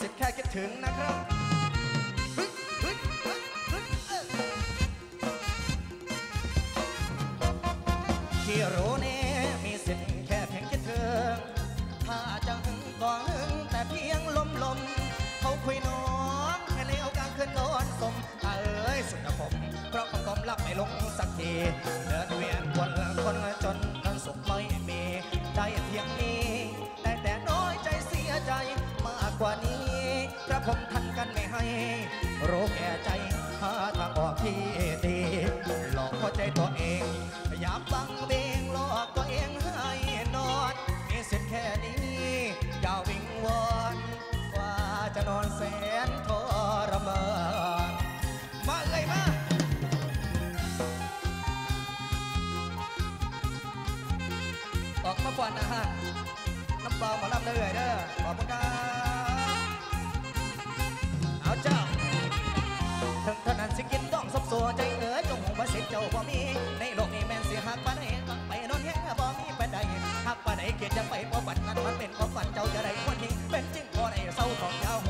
สิทธิ์แค่คิดถึงนะครับฮึฮึฮึฮึเออฮิโรู้นี่มีสิทธิ์แค่เพียงคิดถึงถ้าจะหึงก็หึงแต่เพียงลมลมเขาคุยน้องแค่เลี้ยวกลางคืนนอนสมถ้าเอ้ยสุดนะผมเพราะคำกลมรับไม่ลงสักทีเดินเวียนวน กระผมทันกันไม่ให้รู้แก่ใจหาทางออกที่ดีหลอกเข้าใจตัวเองพยายามบังเบงหลอกตัวเองให้นอนมีสิทธิแค่นี้อย่าวิงวอนว่าจะนอนแสนทรมานมาเลยมาออกมาก่อนนะฮะน้ำเปล่ามารับเลยเด้อขอบคุณครับ ใจเอ๋ยจงหงว่าเสียเจ้าบ่มีในโลกนี้แม่นสิหักปานใดต้องไปนอนแห้งบ่มีปานใดหักปานใดเกียจะไปบ่ฝันนั้นมันเป็นความฝันเจ้าจะได้คนนี้เป็นจริงบ่ได้เศร้าของยาห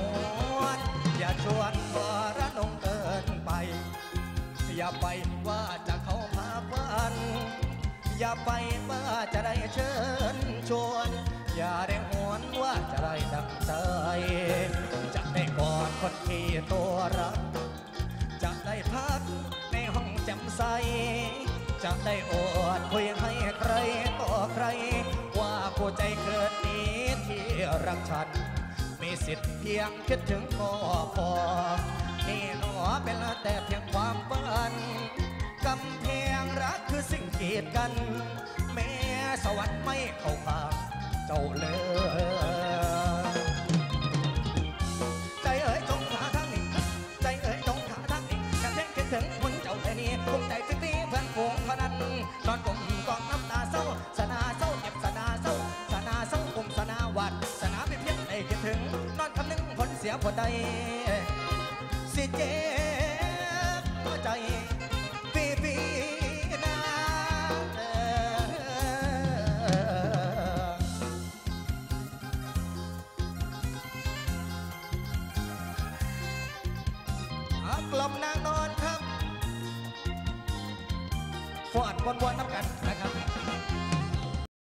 วนอย่าชวนว่าระนงเกินไป อย่าไปว่าจะเข้าพาฟันอย่าไปว่าจะได้เชิญชวน อย่าได้หวนว่าจะได้ดังใจจะได้กอดคนที่ตัวรัก จะได้อดคุยให้ใครต่อใคร ว่าผู้ใจเกิดนี้ที่รักฉัน มีสิทธิ์เพียงคิดถึงก็พอนี่หนอเป็นแต่เพียงความฝันกำแพงรักคือสิ่งกีดกัน แม้สวรรค์ไม่เข้าข้างเจ้าเลย สียผลใดสิเจ็บหัวใจฟีฟีนาอ่อากลมนางนอนครับฟอดวนๆน้ำกันนะครับ